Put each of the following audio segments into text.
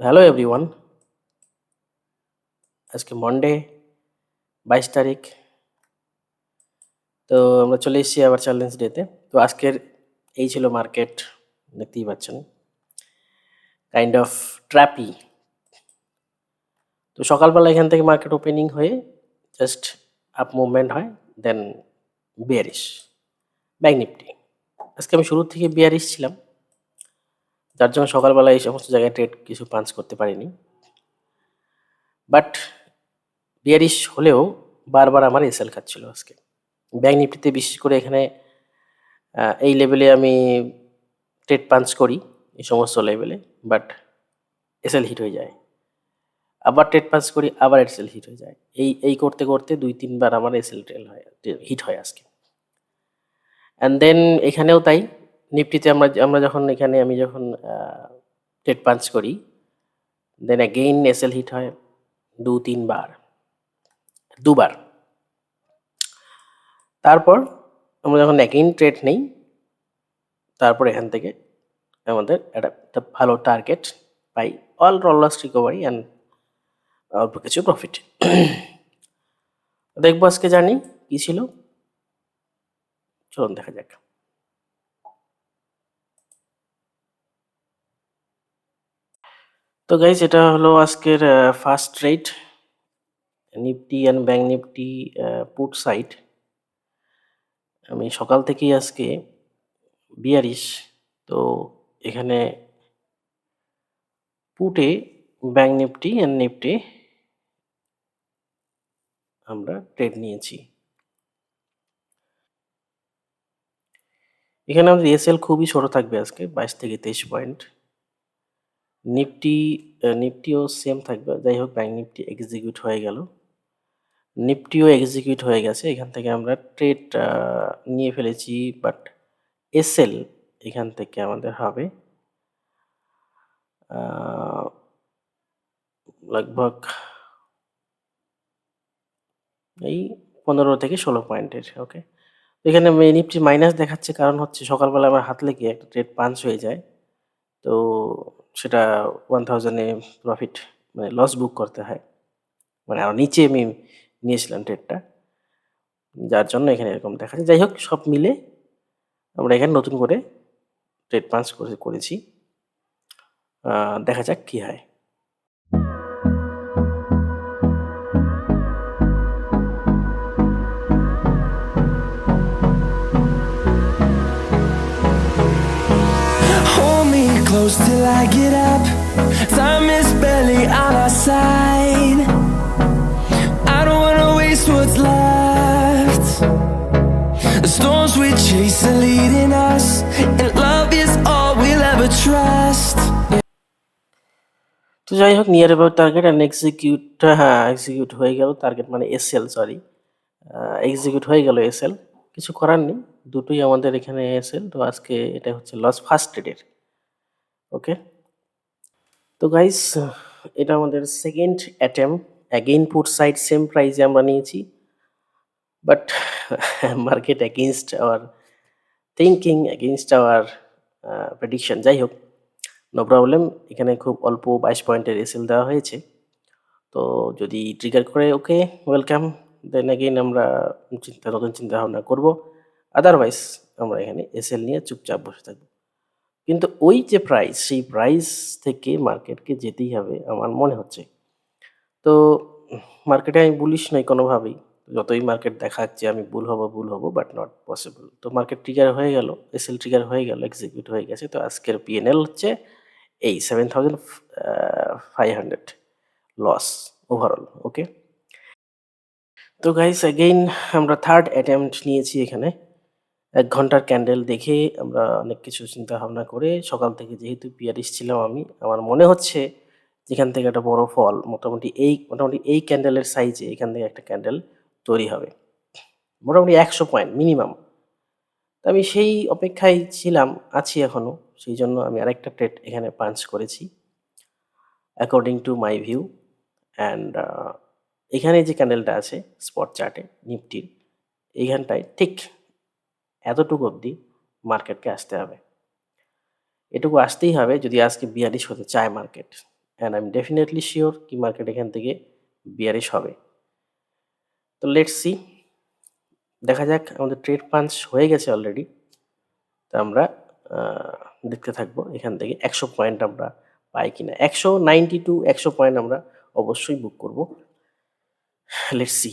Hello everyone আজকে Monday বাইশ তারিখ। তো আমরা চলে এসেছি আবার চ্যালেঞ্জ ডেতে তো। আজকের এই ছিল মার্কেট দেখতেই পাচ্ছেন। কাইন্ড অফ ট্র্যাপি তো সকালবেলা এখান থেকে মার্কেট ওপেনিং হয়ে জাস্ট আপ মুভমেন্ট হয় দেন বিয়ারিশ ব্যাঙ্ক নিফটি আজকে আমি শুরু থেকে বিয়ারিশ ছিলাম। যার জন্য সকালবেলা এই সমস্ত জায়গায় ট্রেড কিছু পাঞ্চ করতে পারিনি। বাট বিয়ারিশ হলেও বারবার আমার এসএল খাচ্ছিল আজকে। ব্যাঙ্ক নিফটিতে বিশেষ করে এখানে এই লেভেলে আমি ট্রেড পাঞ্চ করি, এই সমস্ত লেভেলে বাট এসএল হিট হয়ে যায়। আবার ট্রেড পাঞ্চ করি, আবার এসএল হিট হয়ে যায়। এই এই করতে করতে দুই, তিনবার আমার এসএল ট্রেল হয় হিট হয় আজকে। অ্যান্ড দেন এখানেও তাই নিফটিতে আমরা আমরা যখন এখানে আমি যখন ট্রেড পাঞ্চ করি দেন অ্যাগেইন এসএল হিট হয় দু তিনবার দুবার। তারপর আমরা যখন অ্যাগেইন ট্রেড নেই, তারপর এখান থেকে আমাদের একটা ভালো টার্গেট পাই অল রলাস রিকভারি অ্যান্ড অল্প কিছু প্রফিট দেখব আজকে জানি কী ছিল। চলুন দেখা যাক। তো গাইজ এটা হলো আজকের first rate Nifty and bank Nifty put side আমি সকাল থেকেই আজকে বিয়ারিশ তো এখানে পুটে ব্যাঙ্ক নিফটি অ্যান্ড নিফটি আমরা ট্রেড নিয়েছি। এখানে আমাদের এসএল খুবই ছোট থাকবে আজকে, বাইশ থেকে তেইশ পয়েন্ট। নিফটি নিফটিও সেম থাকবে। যাই হোক ব্যাঙ্ক নিফটি এক্সিকিউট হয়ে গেল। নিফটিও এক্সিকিউট হয়ে গেছে। এখান থেকে আমরা ট্রেড নিয়ে ফেলেছি বাট এসএল এখান থেকে আমাদের হবে। লগভগ এই পনেরো থেকে ষোলো পয়েন্টের ওকে এখানে নিফটি মাইনাস দেখাচ্ছে, কারণ হচ্ছে সকালবেলা আমার হাত লেগে একটা ট্রেড পাঞ্চ হয়ে যায়। তো সেটা ওয়ান থাউজেন্ডে প্রফিট মানে লস বুক করতে হয়। মানে আরও নিচে আমি নিয়েছিলাম ট্রেডটা যার জন্য এখানে এরকম দেখা যায়। যাই হোক, সব মিলে আমরা এখানে নতুন করে ট্রেড পাঞ্চ করে করেছি। দেখা যাক কী হয়। Close till I get up. Time is barely on our side. I don't wanna waste what's left. The storms we chase are leading us, and love is all we'll ever trust. তো যাই হোক near about target and execute হ্যাঁ execute হয়ে গেল target মানে SL sorry execute হয়ে গেল SL কিছু করার নেই দুটোই আমাদের এখানে এসএল তো আজকে এটা হচ্ছে লস ফার্স্ট ট্রেডের ওকে তো গাইস এটা আমাদের second attempt again put side same প্রাইসে আমরা নিয়েছি। But market against our thinking against our prediction যাই হোক নো প্রবলেম এখানে খুব অল্প বাইশ পয়েন্টের এসএল দেওয়া হয়েছে। তো যদি ট্রিগার করে ওকে ওয়েলকাম দেন অ্যাগেইন আমরা চিন্তা, নতুন চিন্তা ভাবনা করব। আদারওয়াইজ আমরা এখানে এসএল নিয়ে চুপচাপ বসে থাকব। কিন্তু ওই যে প্রাইস সেই প্রাইস থেকে মার্কেটকে যেতেই হবে আমার মনে হচ্ছে। তো মার্কেটে আমি বুলিশ নই কোনোভাবেই। যতই মার্কেট দেখাচ্ছে আমি ভুল হব ভুল হব বাট নট পসিবল তো মার্কেট ট্রিগার হয়ে গেল এসএল ট্রিগার হয়ে গেল এক্সিকিউট হয়ে গেছে। তো আজকের পিএনএল হচ্ছে এই seven thousand five hundred loss overall okay তো গাইস অ্যাগেইন আমরা থার্ড অ্যাটেম্পট নিয়েছি এখানে। এক ঘণ্টার ক্যান্ডেল দেখে আমরা অনেক কিছু চিন্তা ভাবনা করে সকাল থেকে যেহেতু পিয়ারিশ ছিলাম আমি, আমার মনে হচ্ছে যেখান থেকে একটা বড় ফল মোটামুটি এই মোটামুটি এই ক্যান্ডেলের সাইজে এখান থেকে একটা ক্যান্ডেল তৈরি হবে। মোটামুটি একশো পয়েন্ট মিনিমাম তো আমি সেই অপেক্ষায় ছিলাম, আছি এখনও সেই জন্য আমি আরেকটা ট্রেড এখানে পাঞ্চ করেছি। According to my view and এখানে যে ক্যান্ডেলটা আছে স্পট চার্টে নিফটির এইখানটায় ঠিক এতটুকু অবধি মার্কেটকে আসতে হবে। এটুকু আসতেই হবে যদি আজকে বিয়াল্লিশ হতে চায় market. And I am definitely sure কি মার্কেট এখান থেকে বিয়ারিশ হবে। তো লেটস সি দেখা যাক আমাদের ট্রেড পাঞ্চ হয়ে গেছে অলরেডি তো আমরা দেখতে থাকব এখান থেকে একশো পয়েন্ট আমরা পাই কিনা। একশো নাইনটি টু একশো পয়েন্ট আমরা অবশ্যই বুক করব। Let's see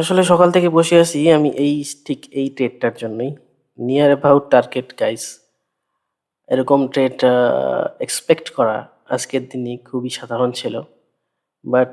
আসলে সকাল থেকে বসে আছি, আমি এই ঠিক এই ট্রেডটার জন্যই। নিয়ার অ্যাবাউট টার্গেট গাইস এরকম ট্রেড এক্সপেক্ট করা আজকের দিনে খুবই সাধারণ ছিল। বাট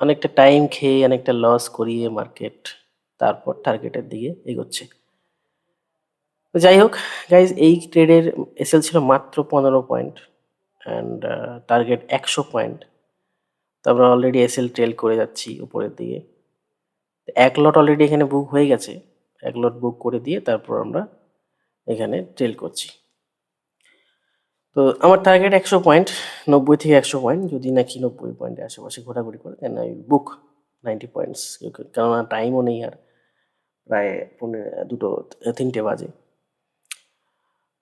অনেকটা টাইম খেয়ে, অনেকটা লস করিয়ে মার্কেট তারপর টার্গেটের দিকে এগোচ্ছে। যাই হোক গাইজ এই ট্রেডের এসএল ছিল মাত্র পনেরো পয়েন্ট অ্যান্ড টার্গেট একশো পয়েন্ট তো আমরা অলরেডি এসএল ট্রেল করে যাচ্ছি উপরের দিকে। এক লট অলরেডি এখানে বুক হয়ে গেছে। এক লট বুক করে দিয়ে তারপর আমরা এখানে ট্রেল করছি। তো আমার টার্গেট একশো পয়েন্ট নব্বই থেকে একশো পয়েন্ট যদি নাকি নব্বই পয়েন্টের আশেপাশে ঘোরাঘুরি করে then I book ninety points কেননা টাইমও নেই আর প্রায় পনেরো দুটো, তিনটে বাজে।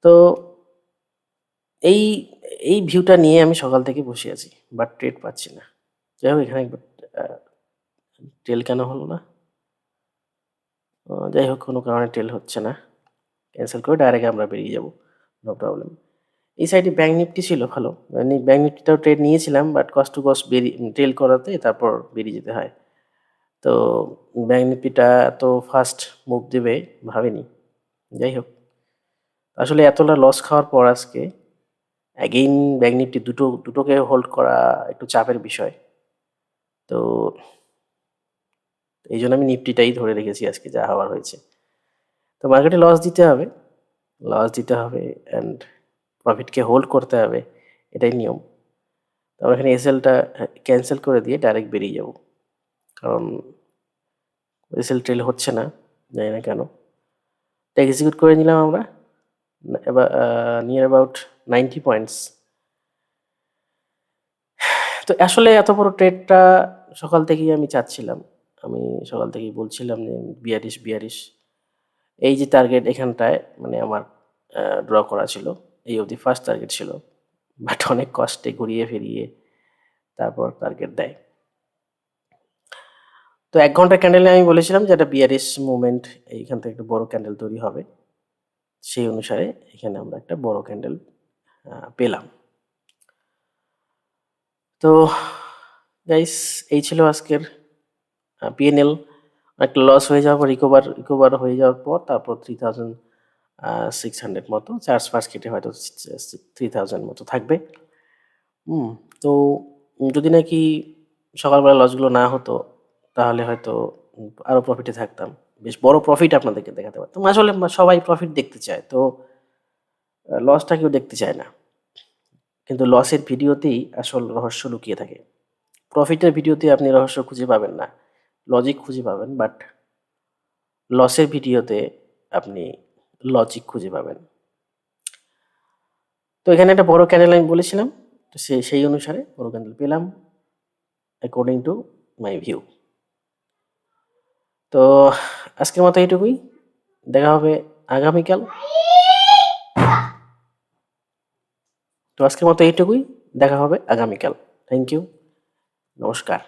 তো এই এই ভিউটা নিয়ে আমি সকাল থেকে বসে আছি বাট ট্রেড পাচ্ছি না। যাই হোক, এখানে ট্রেল কেন হলো না? যাই হোক, কোনো কারণে ট্রেল হচ্ছে না। ক্যান্সেল করে ডাইরেক্ট আমরা বেরিয়ে যাব নো প্রবলেম এই সাইডে ব্যাঙ্ক নিফটি ছিল ভালো। ব্যাঙ্ক নিফটিটাও ট্রেড নিয়েছিলাম বাট কস্ট টু কস্ট বেরিয়ে ট্রেল করাতে তারপর বেরিয়ে যেতে হয়। তো ব্যাঙ্ক নিফটিটা এত ফাস্ট মুভ দেবে ভাবিনি। যাই হোক, আসলে এতটা লস খাওয়ার পর আজকে অ্যাগেইন ব্যাঙ্ক নিফটি দুটো, দুটোকে হোল্ড করা একটু চাপের বিষয়। তো এই জন্য আমি নিফটিটাই ধরে রেখেছি আজকে যা হওয়ার হয়েছে। তো মার্কেটে লস দিতে হবে লস দিতে হবে অ্যান্ড প্রফিটকে হোল্ড করতে হবে, এটাই নিয়ম। তো আমরা এখানে এসএলটা ক্যান্সেল করে দিয়ে ডাইরেক্ট বেরিয়ে যাব। কারণ এসএল ট্রেল হচ্ছে না, জানি না কেন। এটা এক্সিকিউট করে নিলাম আমরা নিয়ার অ্যাবাউট নাইনটি পয়েন্টস তো আসলে এত বড় ট্রেডটা সকাল থেকেই আমি চাচ্ছিলাম। আমি সকাল থেকেই বলছিলাম যে, বিয়ারিশ বিয়ারিশ। এই যে টার্গেট এখানটায় মানে আমার ড্র করা ছিল, এই অবধি ফার্স্ট টার্গেট ছিল। বাট অনেক কষ্টে ঘুরিয়ে ফিরিয়ে তারপর টার্গেট দেয়। তো এক ঘণ্টা ক্যান্ডেলে আমি বলেছিলাম যে, একটা বিয়ারিশ মুভমেন্ট এইখান থেকে একটা বড় ক্যান্ডেল তৈরি হবে। সেই অনুসারে এখানে আমরা একটা বড় ক্যান্ডেল পেলাম। তো গাইস এই ছিল আজকের পিএনএল একটা লস হয়ে যাওয়ার পর রিকভার রিকভার হয়ে যাওয়ার পর, তারপর থ্রি থাউজেন্ড সিক্স হান্ড্রেড মতো চার্জ ফার্জ কেটে হয়তো থ্রি থাউজেন্ড মতো থাকবে। হুম, তো যদি নাকি সকালবেলা লসগুলো না হতো, তাহলে হয়তো আরও প্রফিটে থাকতাম। বেশ বড় প্রফিট আপনাদেরকে দেখাতে পারতাম। আসলে সবাই প্রফিট দেখতে চায়, তো লসটা কেউ দেখতে চায় না। কিন্তু লসের ভিডিওতেই আসল রহস্য লুকিয়ে থাকে। প্রফিটের ভিডিওতে আপনি রহস্য খুঁজে পাবেন না। লজিক খুঁজে পাবেন বাট লসের ভিডিওতে আপনি লজিক খুঁজে পাবেন। তো এখানে একটা বড় ক্যান্ডেল আমি বলেছিলাম, তো সে, সেই অনুসারে বড় ক্যান্ডেল পেলাম অ্যাকর্ডিং টু মাই ভিউ তো আজকের মতো এইটুকুই, দেখা হবে আগামীকাল। তো আজকের মতো এইটুকুই, দেখা হবে আগামীকাল। থ্যাংক ইউ নমস্কার।